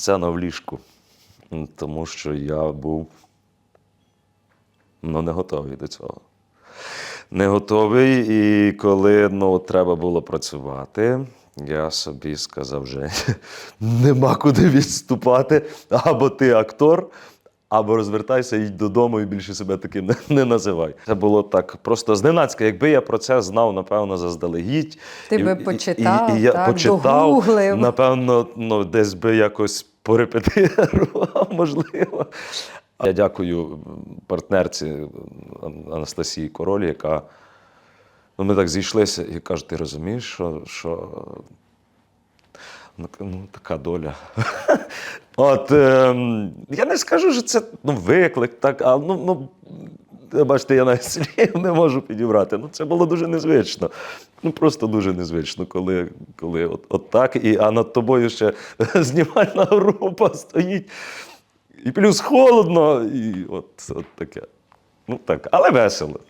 сцена в ліжку. Тому що я був ну, не готовий до цього. Не готовий, і коли ну, треба було працювати, я собі сказав, вже нема куди відступати. Або ти актор, або розвертайся, їдь додому і більше себе таким не, не називай. Це було так просто зненацька. Якби я про це знав, напевно, заздалегідь. Ти І- би і- почитав, і, і я так, почитав, догуглив. напевно, ну, десь би якось порепетирував, можливо. Я дякую партнерці Анастасії Король, яка ну, ми так зійшлися і каже: ти розумієш, що, що ну, ну, така доля. От е, я не скажу, що це ну, виклик, так, а ну, ну бачите, я навіть слів не можу підібрати. Ну, це було дуже незвично. Ну просто дуже незвично, коли, коли от, от так, і, а над тобою ще знімальна група стоїть. І плюс холодно, і от, от таке. Ну так, але весело.